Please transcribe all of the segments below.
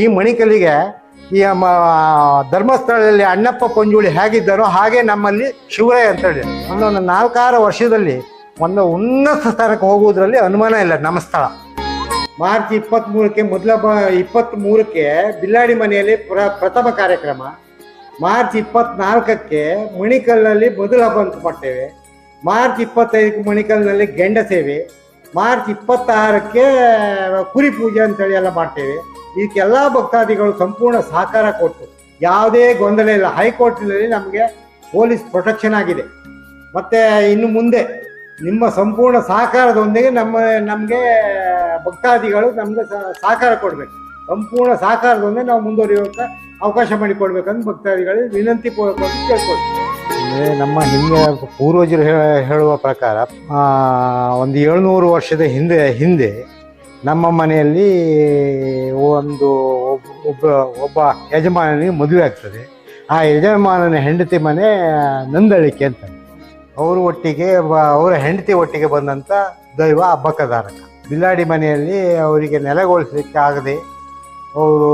ಈ ಮಣಿಕಲ್ಲಿಗೆ ಈ ಧರ್ಮಸ್ಥಳದಲ್ಲಿ ಅಣ್ಣಪ್ಪ ಪಂಜುಳಿ ಹೇಗಿದ್ದಾರೋ ಹಾಗೆ ನಮ್ಮಲ್ಲಿ ಶಿವರಾಯ ಅಂತ ಹೇಳಿ. ಒಂದೊಂದು ನಾಲ್ಕಾರು ವರ್ಷದಲ್ಲಿ ಒಂದು ಉನ್ನತ ಸ್ಥಾನಕ್ಕೆ ಹೋಗುವುದರಲ್ಲಿ ಅನುಮಾನ ಇಲ್ಲ ನಮ್ಮ ಸ್ಥಳ. ಮಾರ್ಚ್ ಇಪ್ಪತ್ತ್ ಮೂರಕ್ಕೆ ಮೊದಲ ಇಪ್ಪತ್ತ್ ಮೂರಕ್ಕೆ ಬಿಲ್ಲಾಡಿ ಮನೆಯಲ್ಲಿ ಪ್ರ, ಪ್ರಥಮ ಕಾರ್ಯಕ್ರಮ. ಮಾರ್ಚ್ ಇಪ್ಪತ್ನಾಲ್ಕಕ್ಕೆ ಮಣಿಕಲ್ನಲ್ಲಿ ಮೊದಲ ಹಬ್ಬ ಅಂತ ಮಾಡ್ತೇವೆ ಮಾರ್ಚ್ ಇಪ್ಪತ್ತೈದಕ್ಕೆ ಮಣಿಕಲ್ನಲ್ಲಿ ಗೆಂಡ ಸೇವೆ. ಮಾರ್ಚ್ ಇಪ್ಪತ್ತಾರಕ್ಕೆ ಕುರಿ ಪೂಜೆ ಅಂತೇಳಿ ಎಲ್ಲ ಮಾಡ್ತೇವೆ. ಇದಕ್ಕೆಲ್ಲ ಭಕ್ತಾದಿಗಳು ಸಂಪೂರ್ಣ ಸಹಕಾರ ಕೊಟ್ಟು, ಯಾವುದೇ ಗೊಂದಲ ಇಲ್ಲ. ಹೈಕೋರ್ಟ್ನಲ್ಲಿ ನಮಗೆ ಪೊಲೀಸ್ ಪ್ರೊಟೆಕ್ಷನ್ ಆಗಿದೆ. ಮತ್ತು ಇನ್ನು ಮುಂದೆ ನಿಮ್ಮ ಸಂಪೂರ್ಣ ಸಹಕಾರದೊಂದಿಗೆ ನಮ್ಮ, ನಮಗೆ, ಭಕ್ತಾದಿಗಳು ನಮಗೆ ಸಹಕಾರ ಕೊಡಬೇಕು. ಸಂಪೂರ್ಣ ಸಹಕಾರದೊಂದಿಗೆ ನಾವು ಮುಂದುವರಿಯುವಂಥ ಅವಕಾಶ ಮಾಡಿಕೊಡ್ಬೇಕಂತ ಭಕ್ತಾದಿಗಳಿಗೆ ವಿನಂತಿ ಪೂರ್ವಕವಾಗಿ ಕೇಳ್ಕೊಳ್ತೀವಿ. ಅಂದರೆ ನಮ್ಮ ಹಿಂದೆ ಪೂರ್ವಜರು ಹೇಳುವ ಪ್ರಕಾರ ಒಂದು ಏಳ್ನೂರು ವರ್ಷದ ಹಿಂದೆ ಹಿಂದೆ ನಮ್ಮ ಮನೆಯಲ್ಲಿ ಒಂದು ಒಬ್- ಒಬ್ಬ ಒಬ್ಬ ಯಜಮಾನನಿಗೆ ಮದುವೆ ಆಗ್ತದೆ. ಆ ಯಜಮಾನನ ಹೆಂಡತಿ ಮನೆ ನಂದಳಿಕೆ ಅಂತ. ಅವರು ಒಟ್ಟಿಗೆ ಅವರ ಹೆಂಡತಿ ಒಟ್ಟಿಗೆ ಬಂದಂಥ ದೈವ ಅಬ್ಬಕ್ಕಧಾರಕ ಬಿಲ್ಲಾಡಿ ಮನೆಯಲ್ಲಿ ಅವರಿಗೆ ನೆಲೆಗೊಳಿಸಲಿಕ್ಕೆ ಆಗದೆ ಅವರು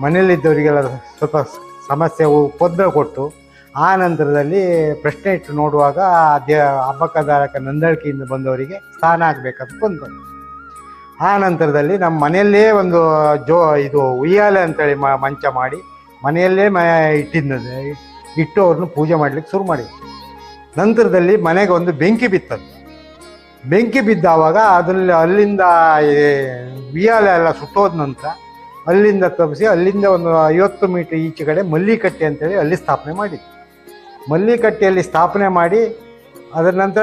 ಮನೆಯಲ್ಲಿದ್ದವರಿಗೆಲ್ಲ ಸ್ವಲ್ಪ ಸಮಸ್ಯೆ ಪೊದ್ದ ಕೊಟ್ಟು ಆ ನಂತರದಲ್ಲಿ ಪ್ರಶ್ನೆ ಇಟ್ಟು ನೋಡುವಾಗ ದೇ ಹಬ್ಬಕದಾರಕ ನಂದಳಿಕೆಯಿಂದ ಬಂದವರಿಗೆ ಸ್ಥಾನ ಆಗಬೇಕಂತ ಬಂತು. ಆ ನಂತರದಲ್ಲಿ ನಮ್ಮ ಮನೆಯಲ್ಲೇ ಒಂದು ಜೋ, ಇದು ಉಯ್ಯಾಲೆ ಅಂತೇಳಿ ಮ, ಮಂಚ ಮಾಡಿ ಮನೆಯಲ್ಲೇ ಮ ಇಟ್ಟಿದ್ದ ಇಟ್ಟು ಅವ್ರನ್ನ ಪೂಜೆ ಮಾಡ್ಲಿಕ್ಕೆ ಶುರು ಮಾಡಿ ನಂತರದಲ್ಲಿ ಮನೆಗೆ ಒಂದು ಬೆಂಕಿ ಬಿತ್ತದು. ಬೆಂಕಿ ಬಿದ್ದಾವಾಗ ಅದರಲ್ಲಿ ಅಲ್ಲಿಂದ ಉಯ್ಯಾಲೆ ಎಲ್ಲ ಸುಟ್ಟೋದ ನಂತರ ಅಲ್ಲಿಂದ ತಪ್ಪಿಸಿ ಅಲ್ಲಿಂದ ಒಂದು ಐವತ್ತು ಮೀಟರ್ ಈಚೆ ಕಡೆ ಮಲ್ಲಿಕಟ್ಟೆ ಅಂತೇಳಿ ಅಲ್ಲಿ ಸ್ಥಾಪನೆ ಮಾಡಿದ್ವಿ ಮಲ್ಲಿಕಟ್ಟೆಯಲ್ಲಿ ಸ್ಥಾಪನೆ ಮಾಡಿ, ಅದರ ನಂತರ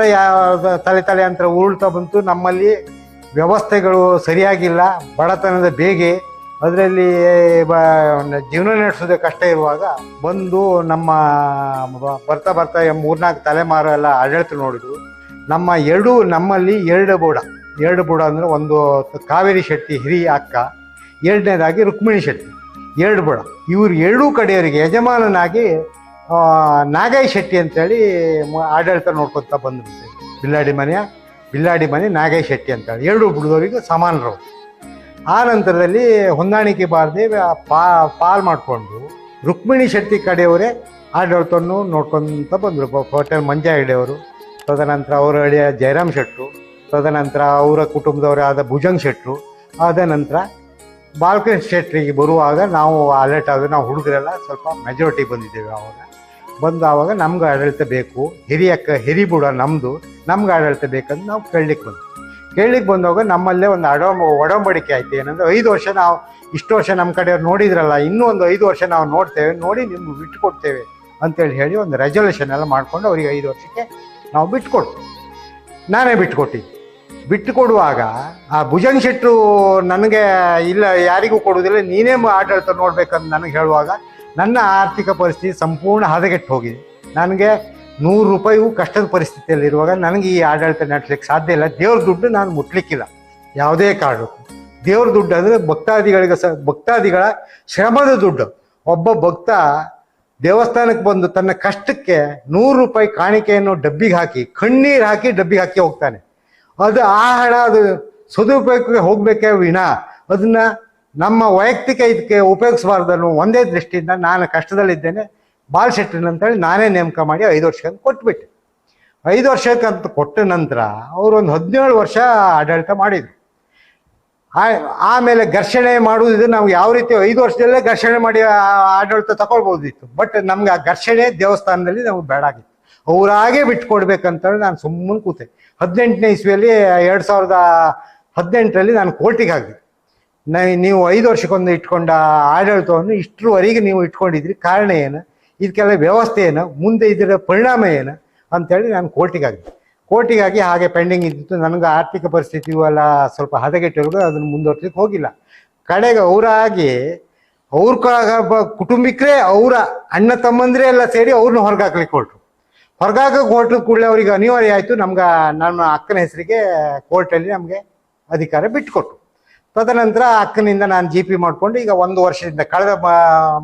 ತಲೆ ತಲೆ ಅಂತರ ಉರುಳ್ತಾ ಬಂತು. ನಮ್ಮಲ್ಲಿ ವ್ಯವಸ್ಥೆಗಳು ಸರಿಯಾಗಿಲ್ಲ, ಬಡತನದ ಬೇಗೆ. ಅದರಲ್ಲಿ ಜೀವನ ನಡೆಸೋದೆ ಕಷ್ಟ ಇರುವಾಗ ಬಂದು ನಮ್ಮ ಬರ್ತಾ ಬರ್ತಾ ಮೂರ್ನಾಲ್ಕು ತಲೆಮಾರು ಎಲ್ಲ ಆಡಳಿತ ನೋಡಿದ್ರು. ನಮ್ಮ ಎರಡು, ನಮ್ಮಲ್ಲಿ ಎರಡು ಬುಡ. ಎರಡು ಬುಡ ಅಂದರೆ ಒಂದು ಕಾವೇರಿ ಶೆಟ್ಟಿ, ಹಿರಿಯ ಅಕ್ಕ. ಎರಡನೇದಾಗಿ ರುಕ್ಮಿಣಿ ಶೆಟ್ಟಿ. ಎರಡು ಬುಡ. ಇವರು ಎರಡೂ ಕಡೆಯವರಿಗೆ ಯಜಮಾನನಾಗಿ ನಾಗೈ ಶೆಟ್ಟಿ ಅಂತೇಳಿ ಆಡಳಿತ ನೋಡ್ಕೊತಾ ಬಂದ್ಬಿಟ್ಟೆ ಬಿಲ್ಲಾಡಿ ಮನೆಯ ಬಿಲ್ಲಾಡಿ ಮನೆ ನಾಗೈ ಶೆಟ್ಟಿ ಅಂತೇಳಿ. ಎರಡು ಬುಡದವರಿಗೆ ಸಮಾನರು. ಆ ನಂತರದಲ್ಲಿ ಹೊಂದಾಣಿಕೆ ಬಾರದೆ ಪಾ, ಪಾಲ್ ಮಾಡಿಕೊಂಡು ರುಕ್ಮಿಣಿ ಶೆಟ್ಟಿ ಕಡೆಯವರೇ ಆಡಳಿತವನ್ನು ನೋಡ್ಕೊತ ಬಂದರು. ಹೋಟೆಲ್ ಮಂಜ ಹೆಗಡೆಯವರು ತದನಂತರ ಅವರ ಅಳಿಯ ಜಯರಾಮ್ ಶೆಟ್ಟರು ತದನಂತರ ಅವರ ಕುಟುಂಬದವರೇ ಆದ ಭುಜಂಗ್ ಶೆಟ್ಟರು ಆದ ನಂತರ ಬಾಲಕೃಷ್ಣ ಶೆಟ್ರಿಗೆ ಬರುವಾಗ ನಾವು ಅಲರ್ಟ್ ಆದ್ರೆ ನಾವು ಹುಡುಗರೆಲ್ಲ ಸ್ವಲ್ಪ ಮೆಜಾರಿಟಿ ಬಂದಿದ್ದೇವೆ ಆವಾಗ. ಬಂದು ಆವಾಗ ನಮ್ಗೆ ಆಡಳಿತ ಬೇಕು. ಹಿರಿಯಕ್ಕ ಹಿರಿ ಬುಡ ನಮ್ಮದು ನಮ್ಗೆ ಆಡಳಿತ ಬೇಕಂತ ನಾವು ಕೇಳಲಿಕ್ಕೆ ಬಂದು ಕೇಳಲಿಕ್ಕೆ ಬಂದಾಗ ನಮ್ಮಲ್ಲೇ ಒಂದು ಅಡಂಬ ಒಡಂಬಡಿಕೆ ಆಯ್ತು. ಏನಂದ್ರೆ ಐದು ವರ್ಷ ನಾವು ಇಷ್ಟು ವರ್ಷ ನಮ್ಮ ಕಡೆಯವ್ರು ನೋಡಿದ್ರಲ್ಲ, ಇನ್ನೂ ಒಂದು ಐದು ವರ್ಷ ನಾವು ನೋಡ್ತೇವೆ, ನೋಡಿ ನಿಮ್ಗೆ ಬಿಟ್ಟುಕೊಡ್ತೇವೆ ಅಂತೇಳಿ ಹೇಳಿ ಒಂದು ರೆಸೊಲ್ಯೂಷನ್ ಎಲ್ಲ ಮಾಡಿಕೊಂಡು ಅವರಿಗೆ ಐದು ವರ್ಷಕ್ಕೆ ನಾವು ಬಿಟ್ಕೊಡ್ತೀವಿ ನಾನೇ ಬಿಟ್ಕೊಟ್ಟಿದ್ದೆ. ಬಿಟ್ಟು ಕೊಡುವಾಗ ಆ ಭುಜನ್ ಶೆಟ್ಟರು ನನಗೆ ಇಲ್ಲ, ಯಾರಿಗೂ ಕೊಡುವುದಿಲ್ಲ, ನೀನೇ ಆಡಳಿತ ನೋಡ್ಬೇಕಂತ ನನಗೆ ಹೇಳುವಾಗ ನನ್ನ ಆರ್ಥಿಕ ಪರಿಸ್ಥಿತಿ ಸಂಪೂರ್ಣ ಹದಗೆಟ್ಟು ಹೋಗಿದೆ ನನಗೆ ನೂರು ರೂಪಾಯಿಗೂ ಕಷ್ಟದ ಪರಿಸ್ಥಿತಿಯಲ್ಲಿರುವಾಗ ನನಗೆ ಈ ಆಡಳಿತ ನಡೆಸಲಿಕ್ಕೆ ಸಾಧ್ಯ ಇಲ್ಲ. ದೇವ್ರ ದುಡ್ಡು ನಾನು ಮುಟ್ಲಿಕ್ಕಿಲ್ಲ. ಯಾವುದೇ ಕಾರಣಕ್ಕೂ. ದೇವ್ರ ದುಡ್ಡು ಅಂದರೆ ಭಕ್ತಾದಿಗಳಿಗೆ ಸ, ಭಕ್ತಾದಿಗಳ ಶ್ರಮದ ದುಡ್ಡು. ಒಬ್ಬ ಭಕ್ತ ದೇವಸ್ಥಾನಕ್ಕೆ ಬಂದು ತನ್ನ ಕಷ್ಟಕ್ಕೆ ನೂರು ರೂಪಾಯಿ ಕಾಣಿಕೆಯನ್ನು ಡಬ್ಬಿಗೆ ಹಾಕಿ, ಕಣ್ಣೀರು ಹಾಕಿ ಡಬ್ಬಿಗೆ ಹಾಕಿ ಹೋಗ್ತಾನೆ. ಅದು ಆ ಹಣ ಅದು ಸದುಪಯೋಗಕ್ಕೆ ಹೋಗ್ಬೇಕೇ ವಿನ? ಅದನ್ನ ನಮ್ಮ ವೈಯಕ್ತಿಕ ಇದಕ್ಕೆ ಉಪಯೋಗಿಸಬಾರ್ದನ್ನು ಒಂದೇ ದೃಷ್ಟಿಯಿಂದ ನಾನು ಕಷ್ಟದಲ್ಲಿದ್ದೇನೆ ಬಾಲ್ ಶೆಟ್ಟರ್ ಅಂತೇಳಿ ನಾನೇ ನೇಮಕ ಮಾಡಿ ಐದು ವರ್ಷಕ್ಕೆ ಕೊಟ್ಬಿಟ್ಟೆ. ಐದು ವರ್ಷಕ್ಕಂತ ಕೊಟ್ಟ ನಂತರ ಅವರು ಒಂದು ಹದಿನೇಳು ವರ್ಷ ಆಡಳಿತ ಮಾಡಿದ್ರು. ಆಮೇಲೆ ಘರ್ಷಣೆ ಮಾಡುವುದಿದ್ರೆ ನಾವು ಯಾವ ರೀತಿ ಐದು ವರ್ಷದಲ್ಲೇ ಘರ್ಷಣೆ ಮಾಡಿ ಆಡಳಿತ ತಗೊಳ್ಬೋದಿತ್ತು. ಬಟ್ ನಮ್ಗೆ ಆ ಘರ್ಷಣೆ ದೇವಸ್ಥಾನದಲ್ಲಿ ನಮ್ಗೆ ಬೇಡ ಆಗಿತ್ತು. ಅವರಾಗೆ ಬಿಟ್ಕೊಡ್ಬೇಕಂತೇಳಿ ನಾನು ಸುಮ್ಮನೆ ಕೂತೆ. ಹದಿನೆಂಟನೇ ಇಸ್ವಿಯಲ್ಲಿ ಎರಡು ಸಾವಿರದ ಹದಿನೆಂಟರಲ್ಲಿ ನಾನು ಕೋರ್ಟಿಗೆ ಹಾಕಿದೆ ನೀವು ಐದು ವರ್ಷಕ್ಕೊಂದು ಇಟ್ಕೊಂಡ ಆಡಳಿತವನ್ನು ಇಷ್ಟರವರೆಗೆ ನೀವು ಇಟ್ಕೊಂಡಿದ್ರಿ. ಕಾರಣ ಏನು? ಇದಕ್ಕೆಲ್ಲ ವ್ಯವಸ್ಥೆ ಏನು? ಮುಂದೆ ಇದರ ಪರಿಣಾಮ ಏನು? ಅಂತೇಳಿ ನಾನು ಕೋರ್ಟಿಗಾಗಿ ಕೋರ್ಟಿಗಾಗಿ ಹಾಗೆ ಪೆಂಡಿಂಗ್ ಇದ್ದಿತ್ತು. ನನಗೆ ಆರ್ಥಿಕ ಪರಿಸ್ಥಿತಿ ಎಲ್ಲ ಸ್ವಲ್ಪ ಹದಗೆಟ್ಟಿರೋದು, ಅದನ್ನು ಮುಂದುವರ್ಸಲಿಕ್ಕೆ ಹೋಗಿಲ್ಲ. ಕಡೆಗೆ ಅವರಾಗಿ, ಅವ್ರ ಕುಟುಂಬಿಕರೇ ಅವರ ಅಣ್ಣ ತಮ್ಮಂದಿರೇ ಎಲ್ಲ ಸೇರಿ ಅವ್ರನ್ನ ಹೊರಗಾಕ್ಲಿಕ್ಕೆ ಕೊಟ್ಟರು ಹೊರಗಾಕಕ್ಕೆ ಹೊರಟು ಕೂಡಲೇ ಅವ್ರಿಗೆ ಅನಿವಾರ್ಯ ಆಯಿತು. ನಮ್ಗೆ, ನನ್ನ ಅಕ್ಕನ ಹೆಸರಿಗೆ ಕೋರ್ಟಲ್ಲಿ ನಮಗೆ ಅಧಿಕಾರ ಬಿಟ್ಟುಕೊಟ್ರು. ತದನಂತರ ಅಕ್ಕನಿಂದ ನಾನು ಜಿ ಪಿ ಮಾಡಿಕೊಂಡು ಈಗ ಒಂದು ವರ್ಷದಿಂದ ಕಳೆದ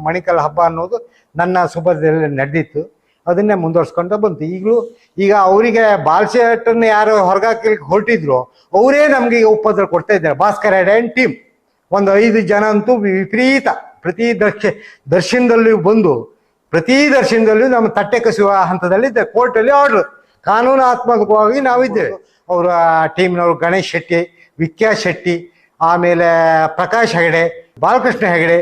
ಮಣಿಕಲ್ ಹಬ್ಬ ಅನ್ನೋದು ನನ್ನ ಸುಭದ್ರದಲ್ಲಿ ನಡೆದಿತ್ತು. ಅದನ್ನೇ ಮುಂದುವರ್ಸ್ಕೊಂತ ಬಂತು. ಈಗಲೂ ಈಗ ಅವರಿಗೆ ಬಾಲ್ಶೆಟ್ಟನ್ನು ಯಾರು ಹೊರಗಾಕಲಿಕ್ಕೆ ಹೊರಟಿದ್ರು ಅವರೇ ನಮಗೆ ಈಗ ಉಪದ್ರ ಕೊಡ್ತಾ ಇದ್ದಾರೆ. ಭಾಸ್ಕರ್ ಹೆಡ್ ಆ್ಯಂಡ್ ಟೀಮ್ ಒಂದು ಐದು ಜನ ಅಂತೂ ವಿಪರೀತ. ಪ್ರತಿ ದರ್ಶ, ದರ್ಶನದಲ್ಲಿ ಬಂದು, ಪ್ರತಿ ದರ್ಶನದಲ್ಲೂ ನಮ್ಮ ತಟ್ಟೆ ಕಸುವ ಹಂತದಲ್ಲಿ ಕೋರ್ಟಲ್ಲಿ ಆರ್ಡರ್. ಕಾನೂನಾತ್ಮಕವಾಗಿ ನಾವಿದ್ದೇವೆ. ಅವರ ಟೀಮ್ನವರು ಗಣೇಶ್ ಶೆಟ್ಟಿ ವಿಕ್ಯಾ ಶೆಟ್ಟಿ ಆಮೇಲೆ ಪ್ರಕಾಶ್ ಹೆಗಡೆ, ಬಾಲಕೃಷ್ಣ ಹೆಗಡೆ,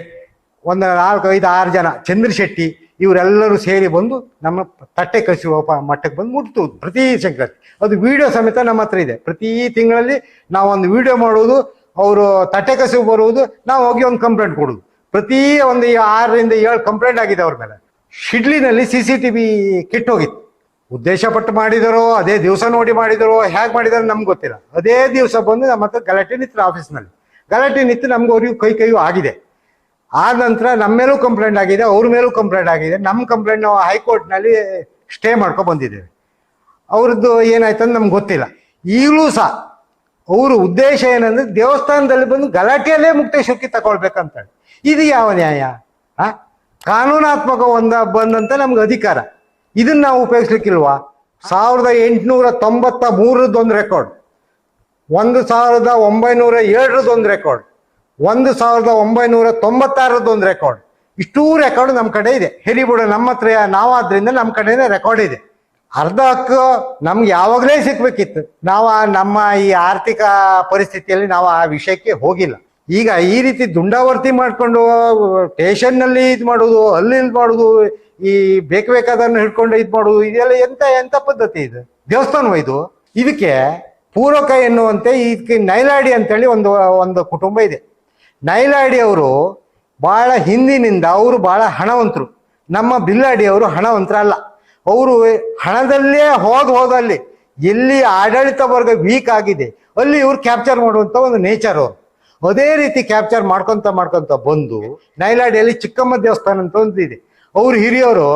ಒಂದು ನಾಲ್ಕು, ಐದು, ಆರು ಜನ ಚಂದ್ರಶೆಟ್ಟಿ ಇವರೆಲ್ಲರೂ ಸೇರಿ ಬಂದು ನಮ್ಮ ತಟ್ಟೆ ಕಸಿಯುವ ಮಟ್ಟಕ್ಕೆ ಬಂದು ಮುಟ್ತು. ಪ್ರತಿ ಸಂಕ್ರಾಂತಿ. ಅದು ವಿಡಿಯೋ ಸಮೇತ ನಮ್ಮ ಹತ್ರ ಇದೆ. ಪ್ರತಿ ತಿಂಗಳಲ್ಲಿ ನಾವು ಒಂದು ವಿಡಿಯೋ ಮಾಡೋದು ಅವರು ತಟ್ಟೆ ಕಸಿ ಬರುವುದು, ನಾವು ಹೋಗಿ ಒಂದು ಕಂಪ್ಲೇಂಟ್ ಕೊಡೋದು ಪ್ರತಿ ಒಂದು ಆರರಿಂದ ಏಳು ಕಂಪ್ಲೇಂಟ್ ಆಗಿದೆ ಅವ್ರ ಮೇಲೆ. ಶಿಡ್ಲಿನಲ್ಲಿ ಸಿ ಸಿ ಟಿ ವಿ ಹೋಗಿತ್ತು ಉದ್ದೇಶಪಟ್ಟು ಮಾಡಿದರೋ, ಅದೇ ದಿವಸ ನೋಡಿ ಮಾಡಿದರೋ ಹೇಗೆ ಮಾಡಿದಾರೋ ನಮ್ಗೆ ಗೊತ್ತಿಲ್ಲ. ಅದೇ ದಿವಸ ಬಂದು ನಮ್ಮ ಹತ್ರ ಗಲಾಟೆ ನಿಂತು ಆಫೀಸ್ನಲ್ಲಿ. ಗಲಾಟೆ ನಿಂತು ನಮ್ಗೆ ಅವ್ರಿಗೂ ಕೈ ಕೈಯೂ ಆಗಿದೆ. ಆ ನಂತರ ನಮ್ಮ ಮೇಲೂ ಕಂಪ್ಲೇಂಟ್ ಆಗಿದೆ, ಅವ್ರ ಮೇಲೂ ಕಂಪ್ಲೇಂಟ್ ಆಗಿದೆ. ನಮ್ಮ ಕಂಪ್ಲೇಂಟ್ ನಾವು ಹೈಕೋರ್ಟ್ನಲ್ಲಿ ಸ್ಟೇ ಮಾಡ್ಕೊ ಬಂದಿದ್ದೇವೆ. ಅವ್ರದ್ದು ಏನಾಯ್ತು ಅಂತ ನಮ್ಗೆ ಗೊತ್ತಿಲ್ಲ. ಈಗಲೂ ಸಹ ಅವ್ರ ಉದ್ದೇಶ ಏನಂದ್ರೆ ದೇವಸ್ಥಾನದಲ್ಲಿ ಬಂದು ಗಲಾಟೆಯಲ್ಲೇ ಮುಕ್ತೇಶ್ವರಕ್ಕೆ ತಗೊಳ್ಬೇಕಂತ ಇದು ಯಾವ ನ್ಯಾಯ? ಆ? ಕಾನೂನಾತ್ಮಕ ಒಂದ ಬಂದಂತ ನಮ್ಗೆ ಅಧಿಕಾರ. ಇದನ್ನ ನಾವು ಉಪಯೋಗಿಸ್ಲಿಕ್ಕಿಲ್ವಾ? ಸಾವಿರದ ಎಂಟುನೂರ ತೊಂಬತ್ತ ಮೂರರದ್ದೊಂದು ರೆಕಾರ್ಡ್ ಒಂದು ಸಾವಿರದ ಒಂಬೈನೂರ ಏಳರದ್ದೊಂದು ರೆಕಾರ್ಡ್ ಒಂದು ಸಾವಿರದ ಒಂಬೈನೂರ ತೊಂಬತ್ತಾರರದ್ದೊಂದು ರೆಕಾರ್ಡ್ ಇಷ್ಟೂ ರೆಕಾರ್ಡ್ ನಮ್ಮ ಕಡೆ ಇದೆ. ಹೇಳಿಬಿಡ ನಮ್ಮ ಹತ್ರ ನಾವಾದ್ರಿಂದ ನಮ್ಮ ಕಡೆನೇ ರೆಕಾರ್ಡ್ ಇದೆ. ಅರ್ಧ ಹಕ್ಕು ನಮ್ಗೆ ಯಾವಾಗಲೇ ಸಿಕ್ಬೇಕಿತ್ತು. ನಾವು ನಮ್ಮ ಈ ಆರ್ಥಿಕ ಪರಿಸ್ಥಿತಿಯಲ್ಲಿ ನಾವು ಆ ವಿಷಯಕ್ಕೆ ಹೋಗಿಲ್ಲ. ಈಗ ಈ ರೀತಿ ದುಂಡಾವರ್ತಿ ಮಾಡಿಕೊಂಡು, ಸ್ಟೇಷನ್ನಲ್ಲಿ ಇದು ಮಾಡೋದು, ಅಲ್ಲಿ ಇದು ಮಾಡೋದು ಈ ಬೇಕು ಬೇಕಾದನ್ನು ಹಿಡ್ಕೊಂಡು ಇದು ಮಾಡೋದು ಇದೆಲ್ಲ ಎಂತ ಎಂತ ಪದ್ಧತಿ ಇದು? ದೇವಸ್ಥಾನ ಇದು? ಇದಕ್ಕೆ ಪೂರಕ ಎನ್ನುವಂತೆ ಇದಕ್ಕೆ ನೈಲಾಡಿ ಅಂತೇಳಿ ಒಂದು ಒಂದು ಕುಟುಂಬ ಇದೆ. ನೈಲಾಡಿ ಅವರು ಬಹಳ ಹಿಂದಿನಿಂದ ಅವರು ಬಹಳ ಹಣವಂತರು. ನಮ್ಮ ಬಿಲ್ಲಾಡಿ ಅವರು ಹಣವಂತರಲ್ಲ ಅವರು ಹಣದಲ್ಲೇ ಹೋದ ಹೋದಲ್ಲಿ ಎಲ್ಲಿ ಆಡಳಿತ ವರ್ಗ ವೀಕ್ ಆಗಿದೆ, ಅಲ್ಲಿ ಇವ್ರು ಕ್ಯಾಪ್ಚರ್ ಮಾಡುವಂತ ಒಂದು ನೇಚರ್ ಅವರು. ಅದೇ ರೀತಿ ಕ್ಯಾಪ್ಚರ್ ಮಾಡ್ಕೊಂತ ಮಾಡ್ಕೊಂತ ಬಂದು ನೈಲಾಡಿಯಲ್ಲಿ ಚಿಕ್ಕಮ್ಮ ದೇವಸ್ಥಾನ ಅಂತ ಒಂದು ಇದೆ. ಅವ್ರ ಹಿರಿಯವರು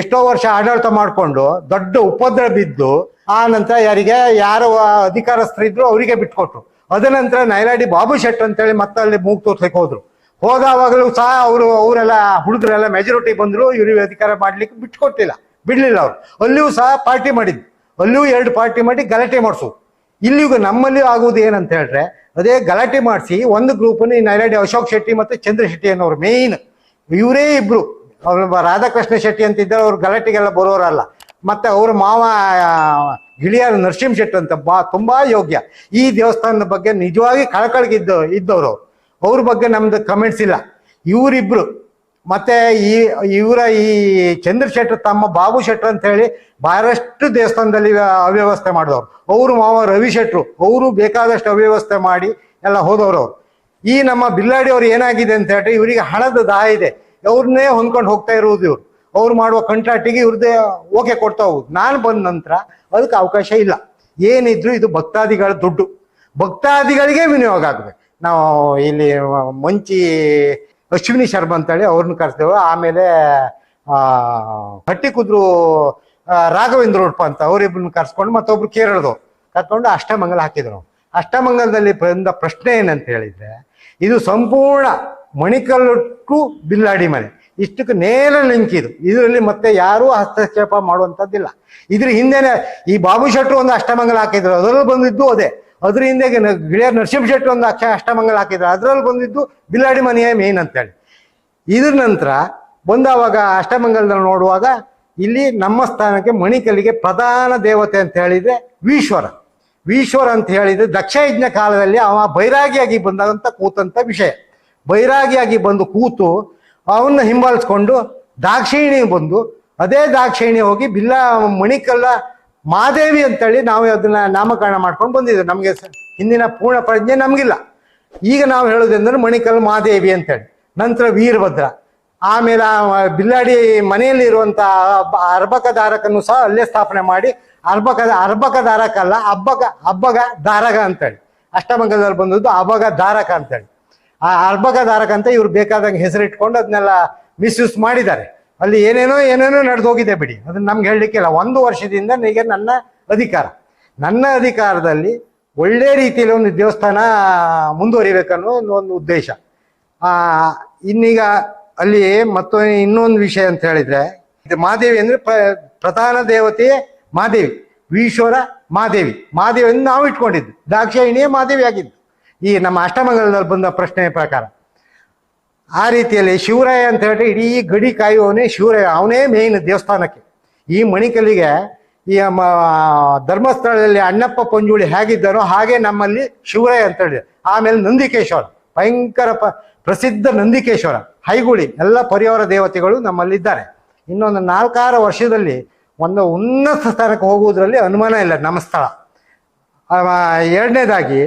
ಎಷ್ಟೋ ವರ್ಷ ಆಡಳಿತ ಮಾಡಿಕೊಂಡು ದೊಡ್ಡ ಉಪದ್ರ ಬಿದ್ದು ಆ ನಂತರ ಯಾರಿಗೆ ಯಾರು ಅಧಿಕಾರಸ್ಥರಿದ್ರು ಅವರಿಗೆ ಬಿಟ್ಕೊಟ್ರು. ಅದ ನಂತರ ನೈರಾಡಿ ಬಾಬು ಶೆಟ್ ಅಂತೇಳಿ ಮತ್ತೆ ಅಲ್ಲಿ ಮೂಗ್ ತೋರ್ಸಕ್ಕೆ ಹೋದ್ರು. ಹೋದಾವಾಗಲೂ ಸಹ ಅವರು ಅವರೆಲ್ಲ ಹುಡುಗರೆಲ್ಲ ಮೆಜಾರಿಟಿ ಬಂದ್ರು ಇವ್ರಿಗೆ ಅಧಿಕಾರ ಮಾಡ್ಲಿಕ್ಕೆ ಬಿಟ್ಕೊಟ್ಟಿಲ್ಲ. ಬಿಡ್ಲಿಲ್ಲ ಅವ್ರು. ಅಲ್ಲಿಯೂ ಸಹ ಪಾರ್ಟಿ ಮಾಡಿದ್ವಿ. ಅಲ್ಲಿಯೂ ಎರಡು ಪಾರ್ಟಿ ಮಾಡಿ ಗಲಾಟೆ ಮಾಡಿಸು. ಇಲ್ಲಿಗೂ ನಮ್ಮಲ್ಲಿ ಆಗುವುದು ಏನಂತ ಹೇಳಿದ್ರೆ ಅದೇ ಗಲಾಟೆ ಮಾಡಿಸಿ ಒಂದು ಗ್ರೂಪನ್ನು ನೈರಾಡಿ ಅಶೋಕ್ ಶೆಟ್ಟಿ ಮತ್ತು ಚಂದ್ರ ಶೆಟ್ಟಿ ಅನ್ನೋರು ಮೇಯ್ನ್ ಇವರೇ ಇಬ್ರು. ಅವ್ರ ರಾಧಾಕೃಷ್ಣ ಶೆಟ್ಟಿ ಅಂತ ಇದ್ದಾರೆ ಅವ್ರು ಗಲಾಟೆಗೆಲ್ಲ ಬರೋರಲ್ಲ. ಮತ್ತೆ ಅವ್ರ ಮಾವ ಆ, ಗಿಳಿಯಾರ ನರಸಿಂಹ ಶೆಟ್ಟಿ ಅಂತ ಬಾ ತುಂಬಾ ಯೋಗ್ಯ. ಈ ದೇವಸ್ಥಾನದ ಬಗ್ಗೆ ನಿಜವಾಗಿ ಕಳಕಳಗಿದ್ದು ಇದ್ದವರು. ಅವ್ರು. ಬಗ್ಗೆ ನಮ್ದು ಕಮೆಂಟ್ಸ್ ಇಲ್ಲ. ಇವರಿಬ್ರು. ಮತ್ತೆ ಈ ಇವರ ಈ ಚಂದ್ರ ಶೆಟ್ಟರ್ ತಮ್ಮ ಬಾಬು ಶೆಟ್ಟರ್ ಅಂತ ಹೇಳಿ ಬಹಳಷ್ಟು ದೇವಸ್ಥಾನದಲ್ಲಿ ಅವ್ಯವಸ್ಥೆ ಮಾಡಿದವರು. ಅವರು ಮಾವ ರವಿ ಶೆಟ್ರು ಅವರು ಬೇಕಾದಷ್ಟು ಅವ್ಯವಸ್ಥೆ ಮಾಡಿ ಎಲ್ಲ ಹೋದವರು ಅವ್ರು. ಈ ನಮ್ಮ ಬಿಲ್ಲಾಡಿ ಅವ್ರು ಏನಾಗಿದೆ ಅಂತ ಹೇಳಿ ಇವರಿಗೆ ಹಣದ ದಾಹ ಇದೆ. ಅವ್ರನ್ನೇ ಹೊಂದ್ಕೊಂಡು ಹೋಗ್ತಾ ಇರುವುದು ಇವ್ರು. ಅವ್ರು ಮಾಡುವ ಕಂಟ್ರಾಕ್ಟಿಗೆ ಇವ್ರದೇ ಓಕೆ ಕೊಡ್ತಾ ಹೋಗುದು. ನಾನು ಬಂದ ನಂತರ ಅದಕ್ಕೆ ಅವಕಾಶ ಇಲ್ಲ. ಏನಿದ್ರು ಇದು ಭಕ್ತಾದಿಗಳ ದುಡ್ಡು. ಭಕ್ತಾದಿಗಳಿಗೆ ವಿನಿಯೋಗ ಆಗ್ಬೇಕು. ನಾವು ಇಲ್ಲಿ ಮಂಚಿ ಅಶ್ವಿನಿ ಶರ್ಮ ಅಂತೇಳಿ ಅವ್ರನ್ನ ಕರೆಸ್ತೇವೆ. ಆಮೇಲೆ ಹಟ್ಟಿ ಕುದ್ರು ರಾಘವೇಂದ್ರ ಅಂತ ಅವರಿಬ್ಬರನ್ನ ಕರ್ಸ್ಕೊಂಡು ಮತ್ತೊಬ್ರು ಕೇರಳದವ್ರು. ಕರ್ಕೊಂಡು ಅಷ್ಟಮಂಗಲ ಹಾಕಿದ್ರು ಅಷ್ಟಮಂಗಲದಲ್ಲಿ ಬಂದ ಪ್ರಶ್ನೆ ಏನಂತ ಹೇಳಿದ್ರೆ, ಇದು ಸಂಪೂರ್ಣ ಮಣಿಕಲ್ಲು ಟು ಬಿಲ್ಲಾಡಿ ಮನೆ. ಇಷ್ಟಕ್ಕೆ ನೇರ ಲಿಂಕ್ ಇದು. ಇದರಲ್ಲಿ ಮತ್ತೆ ಯಾರೂ ಹಸ್ತಕ್ಷೇಪ ಮಾಡುವಂಥದ್ದಿಲ್ಲ. ಇದ್ರ ಹಿಂದೆನೆ ಈ ಬಾಬು ಶೆಟ್ರು ಒಂದು ಅಷ್ಟಮಂಗಲ ಹಾಕಿದ್ರು. ಅದರಲ್ಲಿ ಬಂದಿದ್ದು ಅದೇ. ಅದ್ರ ಹಿಂದೆ ಗಿಳಿಯ ನರಸಿಂಹ ಶೆಟ್ಟು ಒಂದು ಅಕ್ಷ ಅಷ್ಟಮಂಗಲ ಹಾಕಿದ್ರು. ಅದರಲ್ಲಿ ಬಂದಿದ್ದು ಬಿಲ್ಲಾಡಿ ಮನೆಯೇ ಮೇನ್ ಅಂತೇಳಿ. ಇದ್ರ ನಂತರ ಬಂದಾವಾಗ ಅಷ್ಟಮಂಗಲದಲ್ಲಿ ನೋಡುವಾಗ ಇಲ್ಲಿ ನಮ್ಮ ಸ್ಥಾನಕ್ಕೆ ಮಣಿಕಲ್ಲಿಗೆ ಪ್ರಧಾನ ದೇವತೆ ಅಂತ ಹೇಳಿದ್ರೆ ವೀಶ್ವರ. ವೀಶ್ವರ ಅಂತ ಹೇಳಿದ್ರೆ ದಕ್ಷ ಯಜ್ಞ ಕಾಲದಲ್ಲಿ ಅವ ಬೈರಾಗಿಯಾಗಿ ಬಂದಂತ ಕೂತಂತ ವಿಷಯ. ಬೈರಾಗಿಯಾಗಿ ಬಂದು ಕೂತು ಅವನ್ನ ಹಿಂಬಾಲಿಸ್ಕೊಂಡು ದಾಕ್ಷಿಣಿ ಬಂದು ಅದೇ ದಾಕ್ಷಿಣಿ ಹೋಗಿ ಬಿಲ್ಲ ಮಣಿಕಲ್ಲ ಮಾದೇವಿ ಅಂತೇಳಿ ನಾವು ಅದನ್ನ ನಾಮಕರಣ ಮಾಡ್ಕೊಂಡು ಬಂದಿದ್ದೇವೆ. ನಮಗೆ ಹಿಂದಿನ ಪೂರ್ಣ ಪ್ರಜ್ಞೆ ನಮಗಿಲ್ಲ. ಈಗ ನಾವು ಹೇಳೋದಂದ್ರೆ ಮಣಿಕಲ್ ಮಾದೇವಿ ಅಂತೇಳಿ. ನಂತರ ವೀರಭದ್ರ. ಆಮೇಲೆ ಬಿಲ್ಲಾಡಿ ಮನೆಯಲ್ಲಿ ಇರುವಂತ ಅರ್ಭಕ ದಾರಕನ್ನು ಸಹ ಅಲ್ಲೇ ಸ್ಥಾಪನೆ ಮಾಡಿ ಅರ್ಬಕ ಅರ್ಬಕ ದಾರಕ ಅಲ್ಲ ಹಬ್ಬಗ ಹಬ್ಬಗ ದಾರಕ ಅಂತೇಳಿ. ಅಷ್ಟಮಂಗಲದಲ್ಲಿ ಬಂದದ್ದು ಅಬಗ ದಾರಕ ಅಂತೇಳಿ. ಆ ಅಂತ ಇವ್ರು ಬೇಕಾದಂಗೆ ಹೆಸರಿಟ್ಕೊಂಡು ಅದನ್ನೆಲ್ಲ ಮಿಸ್ಯೂಸ್ ಮಾಡಿದ್ದಾರೆ. ಅಲ್ಲಿ ಏನೇನೋ ಏನೇನೋ ನಡೆದು ಹೋಗಿದೆ ಬಿಡಿ. ಅದನ್ನ ನಮ್ಗೆ ಹೇಳಲಿಕ್ಕಿಲ್ಲ ಒಂದು ವರ್ಷದಿಂದ ಈಗ ನನ್ನ ಅಧಿಕಾರ. ನನ್ನ ಅಧಿಕಾರದಲ್ಲಿ ಒಳ್ಳೆ ರೀತಿಯಲ್ಲಿ ಒಂದು ದೇವಸ್ಥಾನ ಮುಂದುವರಿಬೇಕನ್ನೋ ಒಂದು ಒಂದು ಉದ್ದೇಶ. ಇನ್ನೀಗ ಅಲ್ಲಿ ಮತ್ತೊಂದು ಇನ್ನೊಂದು ವಿಷಯ ಅಂತ ಹೇಳಿದ್ರೆ ಮಾದೇವಿ ಅಂದ್ರೆ ಪ್ರ- ಪ್ರಧಾನ ದೇವತೆ ಮಾದೇವಿ, ಈಶ್ವರ ಮಾದೇವಿ. ಮಾದೇವಿ ನಾವು ಇಟ್ಕೊಂಡಿದ್ದು. ದಾಕ್ಷಾಯಿಣಿಯೇ ಮಾದೇವಿ ಆಗಿದ್ದು ಈ ನಮ್ಮ ಅಷ್ಟಮಂಗಲದಲ್ಲಿ ಬಂದ ಪ್ರಶ್ನೆಯ ಪ್ರಕಾರ, ಆ ರೀತಿಯಲ್ಲಿ ಶಿವರಾಯ ಅಂತ ಹೇಳಿ ಇಡೀ ಗಡಿ ಕಾಯುವವನೇ ಶಿವರಾಯ, ಅವನೇ ಮೇನ್ ದೇವಸ್ಥಾನಕ್ಕೆ. ಈ ಮಣಿಕಲ್ಲಿಗೆ ಈ ಧರ್ಮಸ್ಥಳದಲ್ಲಿ ಅಣ್ಣಪ್ಪ ಪಂಜುಳಿ ಹೇಗಿದ್ದಾರೋ ಹಾಗೆ ನಮ್ಮಲ್ಲಿ ಶಿವರಾಯ ಅಂತ ಹೇಳಿ ಆಮೇಲೆ ನಂದಿಕೇಶ್ವರ, ಭಯಂಕರ ಪ, ಪ್ರಸಿದ್ಧ ನಂದಿಕೇಶ್ವರ, ಹೈಗುಳಿ, ಎಲ್ಲ ಪರಿವಾರ ದೇವತೆಗಳು ನಮ್ಮಲ್ಲಿದ್ದಾರೆ. ಇನ್ನೊಂದು ನಾಲ್ಕಾರು ವರ್ಷದಲ್ಲಿ ಒಂದು ಉನ್ನತ ಸ್ಥಾನಕ್ಕೆ ಹೋಗುವುದರಲ್ಲಿ ಅನುಮಾನ ಇಲ್ಲ ನಮ್ಮ ಸ್ಥಳ. ಎರಡನೇದಾಗಿ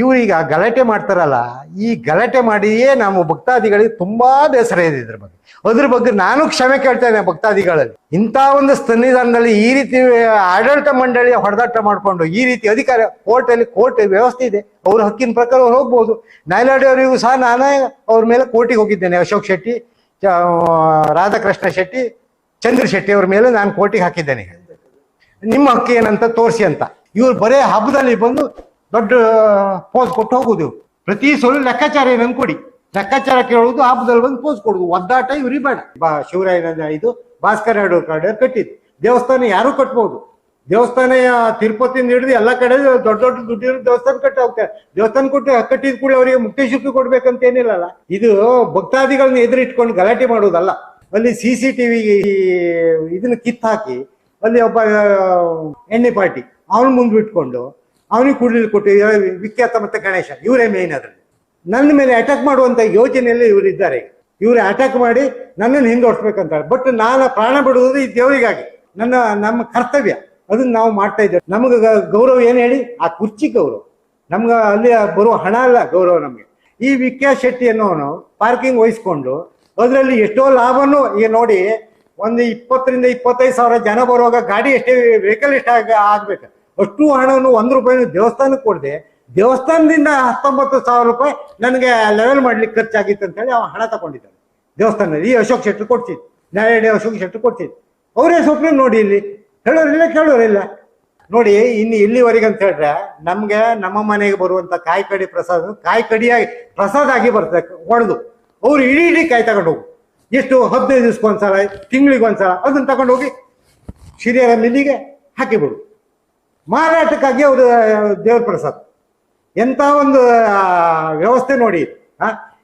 ಇವ್ರೀಗ ಗಲಾಟೆ ಮಾಡ್ತಾರಲ್ಲ, ಈ ಗಲಾಟೆ ಮಾಡಿಯೇ ನಮ್ಮ ಭಕ್ತಾದಿಗಳಿಗೆ ತುಂಬಾ ಬೇಸರ ಇದೆ ಇದ್ರ ಬಗ್ಗೆ. ಅದ್ರ ಬಗ್ಗೆ ನಾನು ಕ್ಷಮೆ ಕೇಳ್ತೇನೆ ಭಕ್ತಾದಿಗಳಲ್ಲಿ. ಇಂಥ ಒಂದು ಸನ್ನಿಧಾನದಲ್ಲಿ ಈ ರೀತಿ, ಆಡಳಿತ ಮಂಡಳಿಯ ಹೊಡೆದಾಟ ಮಾಡಿಕೊಂಡು ಈ ರೀತಿ ಅಧಿಕಾರ ಕೋರ್ಟಲ್ಲಿ ಕೋರ್ಟ್ ವ್ಯವಸ್ಥೆ ಇದೆ. ಅವ್ರ ಹಕ್ಕಿನ ಪ್ರಕಾರ ಅವ್ರು ಹೋಗ್ಬೋದು. ನ್ಯಾಯಾಲಯವರಿಗೂ ಸಹ ನಾನೇ ಅವ್ರ ಮೇಲೆ ಕೋರ್ಟಿಗೆ ಹೋಗಿದ್ದೇನೆ. ಅಶೋಕ್ ಶೆಟ್ಟಿ ರಾಧಾಕೃಷ್ಣ ಶೆಟ್ಟಿ, ಚಂದ್ರ ಶೆಟ್ಟಿ ಅವ್ರ ಮೇಲೆ ನಾನು ಕೋರ್ಟಿಗೆ ಹಾಕಿದ್ದೇನೆ. ನಿಮ್ಮ ಹಕ್ಕು ಏನಂತ ತೋರಿಸಿ ಅಂತ. ಇವ್ರು ಬರೇ ಹಬ್ಬದಲ್ಲಿ ಬಂದು ದೊಡ್ಡ ಪೋಸ್ ಕೊಟ್ಟು ಹೋಗುದು. ಪ್ರತಿ ಸಲ ಲೆಕ್ಕಾಚಾರ ಏನಂತ ಕೊಡಿ? ಲೆಕ್ಕಾಚಾರ ಕೇಳುವುದು ಹಬ್ಬದಲ್ಲಿ ಬಂದು ಪೋಸ್ ಕೊಡುದು. ಒದ್ದಾಟ ಇವ್ರಿ ಬೇಡ. ಬಾ ಶಿವರಾಯನ ಇದು, ಭಾಸ್ಕರ ಎರಡು ಕಾರ್ಡ್ ಕಟ್ಟಿದ್ದು. ದೇವಸ್ಥಾನ ಯಾರು ಕಟ್ಬಹುದು ದೇವಸ್ಥಾನ ತಿರುಪತಿಯಿಂದ ಹಿಡಿದು ಎಲ್ಲ ಕಡೆ ದೊಡ್ಡ ದೊಡ್ಡ ದುಡ್ಡಿರೋ ದೇವಸ್ಥಾನ ಕಟ್ಟ ಹೋಗ್ತಾರೆ. ದೇವಸ್ಥಾನ ಕೊಟ್ಟು ಕಟ್ಟಿದ ಕೂಡ ಅವರಿಗೆ ಮುಕ್ತಿ ಶುಲ್ಕ ಕೊಡ್ಬೇಕಂತ ಏನಿಲ್ಲಲ್ಲ. ಇದು ಭಕ್ತಾದಿಗಳನ್ನ ಎದುರಿಟ್ಕೊಂಡು ಗಲಾಟೆ ಮಾಡೋದಲ್ಲ. ಅಲ್ಲಿ ಸಿ ಸಿ ಟಿವಿ ಇದನ್ನ ಕಿತ್ತಾಕಿ, ಅಲ್ಲಿ ಒಬ್ಬ ಎಣ್ಣೆ ಪಾರ್ಟಿ, ಅವನ ಮುಂದೆ ಬಿಟ್ಕೊಂಡು ಅವನಿಗೆ ಕುಡಿಲಿ ಕೊಟ್ಟು ವಿಖ್ಯಾತ ಮತ್ತೆ ಗಣೇಶ, ಇವರೇ ಮೇನ್ ಅದ್ರಲ್ಲಿ. ನನ್ನ ಮೇಲೆ ಅಟ್ಯಾಕ್ ಮಾಡುವಂತ ಯೋಜನೆಯಲ್ಲಿ ಇವರು ಇದ್ದಾರೆ. ಇವರು ಅಟ್ಯಾಕ್ ಮಾಡಿ ನನ್ನನ್ನು ಹಿಂದೋಡ್ಸ್ಬೇಕಂತಾರೆ ಬಟ್ ನಾನು ಪ್ರಾಣ ಬಿಡುವುದು ಈ ದೇವರಿಗಾಗಿ. ನನ್ನ, ನಮ್ಮ ಕರ್ತವ್ಯ. ಅದನ್ನ ನಾವು ಮಾಡ್ತಾ ಇದ್ದೇವೆ. ನಮಗೆ ಗೌರವ ಏನು ಹೇಳಿ? ಆ ಕುರ್ಚಿ ಗೌರವ. ನಮ್ಗೆ ಅಲ್ಲಿ ಬರುವ ಹಣ ಅಲ್ಲ ಗೌರವ ನಮಗೆ. ಈ ವಿಖ್ಯಾ ಶೆಟ್ಟಿ ಅನ್ನೋನು ಪಾರ್ಕಿಂಗ್ ವಹಿಸ್ಕೊಂಡು ಅದರಲ್ಲಿ ಎಷ್ಟೋ ಲಾಭನು ಈಗ ನೋಡಿ, ಒಂದು ಇಪ್ಪತ್ತರಿಂದ ಇಪ್ಪತ್ತೈದು ಸಾವಿರ ಜನ ಬರುವಾಗ ಗಾಡಿ ಎಷ್ಟೇ ವೆಹಿಕಲ್ ಎಷ್ಟು ಆಗ ಆಗ್ಬೇಕು. ಅಷ್ಟು ಹಣವನ್ನು ಒಂದು ರೂಪಾಯಿನೂ ದೇವಸ್ಥಾನಕ್ಕೆ ಕೊಡದೆ, ದೇವಸ್ಥಾನದಿಂದ ಹತ್ತೊಂಬತ್ತು ಸಾವಿರ ರೂಪಾಯಿ ನನಗೆ ಲೆವೆಲ್ ಮಾಡ್ಲಿಕ್ಕೆ ಖರ್ಚಾಗಿತ್ತು ಅಂತ ಹೇಳಿ ಅವ ಹಣ ತಗೊಂಡಿದ್ದಾನೆ. ದೇವಸ್ಥಾನದಲ್ಲಿ ಈ ಅಶೋಕ್ ಶೆಟ್ಟಿ ಕೊಡ್ತಿದ್ದು ನ್ಯಾಯಾಲಯ ಅಶೋಕ್ ಶೆಟ್ಟಿ ಕೊಡ್ತಿದ್ದು ಅವರೇ ಸ್ವಪ್ನ ನೋಡಿ ಇಲ್ಲಿ. ಹೇಳೋರಿಲ್ಲ, ಕೇಳೋರಿಲ್ಲ. ನೋಡಿ, ಇನ್ನು ಇಲ್ಲಿವರೆಗೆ ಅಂತ ಹೇಳಿದ್ರೆ ನಮಗೆ ನಮ್ಮ ಮನೆಗೆ ಬರುವಂತ ಕಾಯಿ ಕಡಿ ಪ್ರಸಾದ ಕಾಯಿ ಕಡಿಯಾಗಿ ಪ್ರಸಾದ ಆಗಿ ಬರ್ತದೆ ಹೊಡೆದು ಅವ್ರು ಇಡೀ ಇಡೀ ಕಾಯಿ ತಗೊಂಡು ಹೋಗು ಎಷ್ಟು ಹದಿನೈದು ದಿವ್ಸಕ್ಕೊಂದ್ಸಲ ತಿಂಗಳಿಗೆ ಒಂದ್ಸಲ ಅದನ್ನ ತಗೊಂಡು ಹೋಗಿ ಹಿರಿಯರ ಮಿಲ್ಲಿಗೆ ಹಾಕಿಬಿಡು. ಮಾರಾಟಕ್ಕಾಗಿ ಅವರು ದೇವ್ರ ಪ್ರಸಾದ. ಎಂಥ ಒಂದು ವ್ಯವಸ್ಥೆ ನೋಡಿ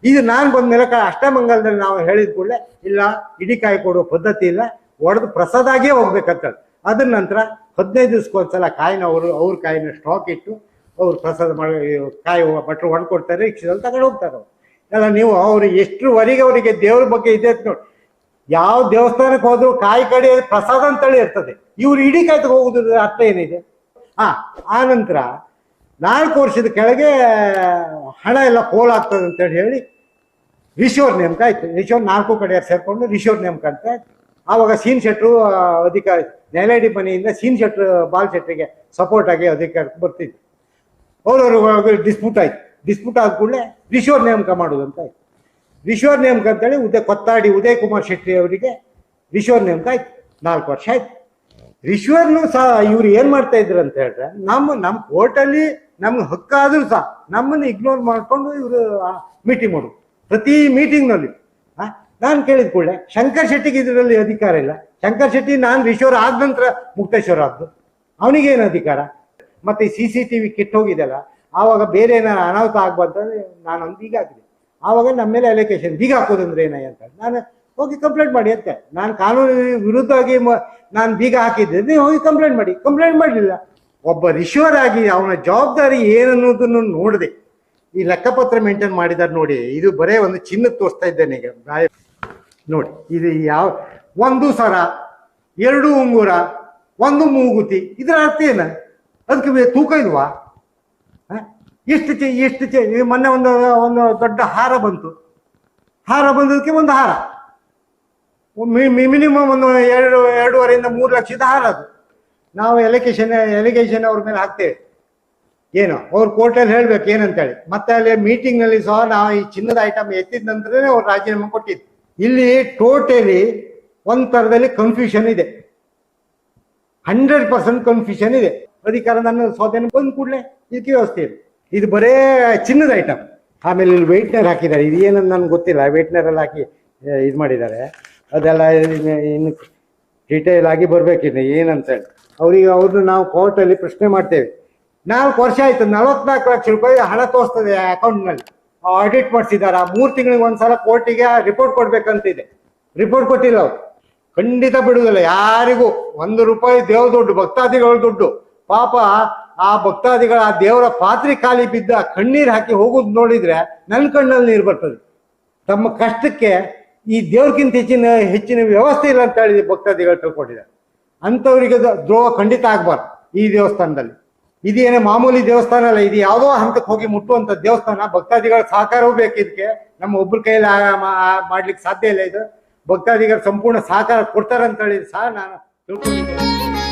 ಇದು ನಾನು ಬಂದ ಮೇಲೆ ಅಷ್ಟಮಂಗಲದಲ್ಲಿ ನಾವು ಹೇಳಿದ ಕೂಡಲೇ, ಇಲ್ಲ ಇಡಿಕಾಯಿ ಕೊಡುವ ಪದ್ಧತಿ ಇಲ್ಲ, ಒಡೆದು ಪ್ರಸಾದ ಆಗಿಯೇ ಹೋಗ್ಬೇಕಂತ ಅದ್ರ ನಂತರ ಹದಿನೈದು ದಿವ್ಸಕ್ಕೊಂದ್ಸಲ ಕಾಯಿನ ಅವರು, ಅವ್ರ ಕಾಯಿನ ಸ್ಟಾಕ್ ಇಟ್ಟು, ಅವ್ರು ಪ್ರಸಾದ ಮಾಡಿ ಕಾಯಿ ಭಟ್ರು ಹೊಡ್ಕೊಡ್ತಾರೆ ರಿಕ್ಷಾದಲ್ಲಿ ತಗೊಂಡು ಹೋಗ್ತಾರೆ ಅವ್ರು. ಅಲ್ಲ ನೀವು ಅವ್ರು ಎಷ್ಟರವರೆಗೆ ಅವರಿಗೆ ದೇವ್ರ ಬಗ್ಗೆ ಇದೆ ಅಂತ ನೋಡಿ. ಯಾವ ದೇವಸ್ಥಾನಕ್ಕೆ ಹೋದ್ರು ಕಾಯಿ ಕಡೆ ಪ್ರಸಾದ ಅಂತೇಳಿ ಇರ್ತದೆ. ಇವ್ರು ಇಡೀ ಕಾಯ್ತಕ್ಕೆ ಹೋಗುದ್ರ ಅರ್ಥ ಏನಿದೆ? ಹಾ ಆ ನಂತರ ನಾಲ್ಕು ವರ್ಷದ ಕೆಳಗೆ ಹಣ ಎಲ್ಲ ಪೋಲಾಗ್ತದೆ ಅಂತೇಳಿ ಹೇಳಿ ರಿಶೋರ್ ನೇಮಕ ಆಯ್ತು. ರಿಶೋರ್ ನಾಲ್ಕು ಕಡೆ ಸೇರ್ಕೊಂಡು ರಿಶೋರ್ ನೇಮಕ ಅಂತ ಆಯ್ತು. ಆವಾಗ ಸೀನ್ ಶೆಟ್ರು ಅಧಿಕಾರಿ ನ್ಯಾಯಾಲಯ ಮನೆಯಿಂದ ಸೀನ್ ಶೆಟ್ರು, ಬಾಲ್ ಶೆಟ್ರಿಗೆ ಸಪೋರ್ಟ್ ಆಗಿ ಅಧಿಕಾರಕ್ಕೆ ಬರ್ತಿದ್ರು. ಅವ್ರವ್ರ ಡಿಸ್ಪ್ಯೂಟ್ ಆಯ್ತು. ಡಿಸ್ಪ್ಯೂಟ್ ಆದ ಕೂಡಲೇ ರಿಶೋರ್ ನೇಮಕ ಮಾಡೋದು ಅಂತ ಆಯ್ತು. ರಿಶೋರ್ ನೇಮಕ ಅಂತೇಳಿ ಉದಯ ಕೊತ್ತಾಡಿ ಉದಯ್ ಕುಮಾರ್ ಶೆಟ್ಟಿ ಅವರಿಗೆ ರಿಶೋರ್ ನೇಮಕ ಆಯ್ತು. ನಾಲ್ಕು ವರ್ಷ ಆಯ್ತು. ರಿಶ್ವರ್ನು ಸಹ ಇವ್ರು ಏನ್ ಮಾಡ್ತಾ ಇದ್ರು ಅಂತ ಹೇಳಿದ್ರೆ, ನಮ್ಮ ನಮ್ಮ ಕೋರ್ಟಲ್ಲಿ ನಮ್ಗೆ ಹಕ್ಕಾದ್ರೂ ಸಹ ನಮ್ಮನ್ನು ಇಗ್ನೋರ್ ಮಾಡ್ಕೊಂಡು ಇವರು ಮೀಟಿಂಗ್ ಮಾಡು ಪ್ರತಿ ಮೀಟಿಂಗ್ನಲ್ಲಿ ನಾನು ಕೇಳಿದ ಕೂಡಲೇ, ಶಂಕರ್ ಶೆಟ್ಟಿಗೆ ಇದರಲ್ಲಿ ಅಧಿಕಾರ ಇಲ್ಲ. ಶಂಕರ್ ಶೆಟ್ಟಿ, ನಾನು ರಿಶ್ವರ್ ಆದ ನಂತರ ಮುಕ್ತೇಶ್ವರ ಆದ್ದು. ಅವನಿಗೇನು ಅಧಿಕಾರ? ಮತ್ತೆ ಸಿ ಸಿ ಟಿ ವಿ ಹೋಗಿದೆಲ್ಲ ಆವಾಗ ಬೇರೆ ಏನಾರು ಅನಾಹುತ ಆಗ್ಬಾರ್ದು ನಾನು ಒಂದು ಹಾಕಿದೆ ಆವಾಗ ನಮ್ಮ ಮೇಲೆ ಅಲೋಕೇಶನ್ ಬೀಗ ಹಾಕೋದಂದ್ರೆ ಏನಯ್ಯ ಅಂತ. ನಾನು ಹೋಗಿ ಕಂಪ್ಲೇಂಟ್ ಮಾಡಿ ಅಂತ. ನಾನು ಕಾನೂನು ವಿರುದ್ಧವಾಗಿ ನಾನು ಬೀಗ ಹಾಕಿದ್ದೆ. ನೀವು ಹೋಗಿ ಕಂಪ್ಲೇಂಟ್ ಮಾಡಿ. ಕಂಪ್ಲೇಂಟ್ ಮಾಡಲಿಲ್ಲ. ಒಬ್ಬ ರಿಶ್ವರ್ ಆಗಿ ಅವನ ಜವಾಬ್ದಾರಿ ಏನನ್ನೋದನ್ನು ನೋಡಿದೆ. ಈ ಲೆಕ್ಕಪತ್ರ ಮೇಂಟೈನ್ ಮಾಡಿದಾರೆ ನೋಡಿ, ಇದು ಬರೇ ಒಂದು ಚಿನ್ನ ತೋರಿಸ್ತಾ ಇದ್ದೇನೆ ಈಗ. ನೋಡಿ, ಇದು ಯಾವ, ಒಂದು ಸರ ಎರಡು ಉಂಗುರ, ಒಂದು ಮೂಗುತಿ. ಇದರ ಅರ್ಥ ಏನ? ಅದಕ್ಕೆ ತೂಕ ಇಲ್ವಾ? ಎಷ್ಟು ಚೆ ಎಷ್ಟು ಚೆ ಮೊನ್ನೆ ಒಂದು ಒಂದು ದೊಡ್ಡ ಹಾರ ಬಂತು. ಹಾರ ಬಂದದಕ್ಕೆ ಒಂದು ಹಾರ. ಮಿನಿಮಮ್ ಒಂದು ಎರಡು, ಎರಡೂವರೆಯಿಂದ ಮೂರು ಲಕ್ಷದ ಹಾರ ಅದು. ನಾವು ಎಲಿಗೇಷನ್ ಎಲಿಗೇಷನ್ ಅವ್ರ ಮೇಲೆ ಹಾಕ್ತೇವೆ. ಏನು? ಅವ್ರು ಕೋರ್ಟಲ್ಲಿ ಹೇಳ್ಬೇಕು ಏನಂತೇಳಿ. ಮತ್ತೆ ಅಲ್ಲಿ ಮೀಟಿಂಗ್ನಲ್ಲಿ ಸಹ ನಾವು ಈ ಚಿನ್ನದ ಐಟಮ್ ಎತ್ತಿದ ನಂತರನೇ ಅವ್ರು ರಾಜೀನಾಮೆ ಕೊಟ್ಟಿದ್ದು ಇಲ್ಲಿ ಟೋಟಲಿ ಒಂದ್ ತರದಲ್ಲಿ ಕನ್ಫ್ಯೂಷನ್ ಇದೆ. ಹಂಡ್ರೆಡ್ ಪರ್ಸೆಂಟ್ ಕನ್ಫ್ಯೂಷನ್ ಇದೆ. ಅಧಿಕಾರ ನನ್ನ ಸ್ವಾಧೀನ ಬಂದ ಕೂಡಲೇ ಇದಕ್ಕೆ ವ್ಯವಸ್ಥೆ ಇದೆ. ಇದು ಬರೇ ಚಿನ್ನದ ಐಟಮ್ ಆಮೇಲೆ ಇಲ್ಲಿ ವೆಯ್ಟ್ನರ್ ಹಾಕಿದ್ದಾರೆ. ಇದು ಏನಂತ ನನ್ಗೆ ಗೊತ್ತಿಲ್ಲ. ವೆಯ್ಟ್ನರಲ್ಲಿ ಹಾಕಿ, ಇದು ಮಾಡಿದ್ದಾರೆ. ಅದೆಲ್ಲ ಇನ್ನು- ಡೀಟೇಲ್ ಆಗಿ ಬರ್ಬೇಕಿನ್ನು ಏನಂತ ಹೇಳಿ ಅವ್ರಿಗೆ ಅವ್ರನ್ನ ನಾವು ಕೋರ್ಟಲ್ಲಿ ಪ್ರಶ್ನೆ ಮಾಡ್ತೇವೆ. ನಾಲ್ಕು ವರ್ಷ ಆಯ್ತು, ನಲವತ್ನಾಲ್ಕು ಲಕ್ಷ ರೂಪಾಯಿ ಹಣ ತೋರಿಸ್ತದೆ ಅಕೌಂಟ್ನಲ್ಲಿ ಆಡಿಟ್ ಆ ಮೂರು ತಿಂಗಳಿಗೆ ಒಂದ್ಸಲ ಕೋರ್ಟಿಗೆ ರಿಪೋರ್ಟ್ ಕೊಡ್ಬೇಕಂತಿದೆ. ರಿಪೋರ್ಟ್ ಕೊಟ್ಟಿಲ್ಲ ಅವ್ರು. ಖಂಡಿತ ಬಿಡುವುದಿಲ್ಲ, ಯಾರಿಗೂ. ಒಂದು ರೂಪಾಯಿ ದೇವ ದುಡ್ಡು, ಭಕ್ತಾದಿಗಳ ದುಡ್ಡು. ಪಾಪ, ಆ ಭಕ್ತಾದಿಗಳ, ಆ ದೇವರ ಪಾತ್ರೆ ಖಾಲಿ ಬಿದ್ದ ಕಣ್ಣೀರು ಹಾಕಿ ಹೋಗುದು ನೋಡಿದ್ರೆ ನನ್ನ ಕಣ್ಣಲ್ಲಿ ನೀರು ಬರ್ತದೆ. ತಮ್ಮ ಕಷ್ಟಕ್ಕೆ ಈ ದೇವ್ರಕ್ಕಿಂತ ಹೆಚ್ಚಿನ ಹೆಚ್ಚಿನ ವ್ಯವಸ್ಥೆ ಇಲ್ಲ ಅಂತ ಹೇಳಿ ಭಕ್ತಾದಿಗಳು ತಿಳ್ಕೊಂಡಿದ್ದಾರೆ. ಅಂಥವ್ರಿಗೆ ದ್ರೋಹ ಖಂಡಿತ ಆಗ್ಬಾರ್ದು ಈ ದೇವಸ್ಥಾನದಲ್ಲಿ. ಇದೇನೇ ಮಾಮೂಲಿ ದೇವಸ್ಥಾನ ಅಲ್ಲ, ಇದು ಯಾವುದೋ ಹಂತಕ್ಕೆ ಹೋಗಿ ಮುಟ್ಟುವಂಥ ದೇವಸ್ಥಾನ. ಭಕ್ತಾದಿಗಳ ಸಹಕಾರವೂ ಬೇಕು ಇದಕ್ಕೆ. ನಮ್ಮ ಒಬ್ಬರ ಕೈಯಲ್ಲಿ ಮಾಡ್ಲಿಕ್ಕೆ ಸಾಧ್ಯ ಇಲ್ಲ ಇದು. ಭಕ್ತಾದಿಗಳ ಸಂಪೂರ್ಣ ಸಹಕಾರ ಕೊಡ್ತಾರೆ ಹೇಳಿ ಸಹ ನಾನು ತಿಳ್ಕೊಂಡಿದ್ದೇನೆ.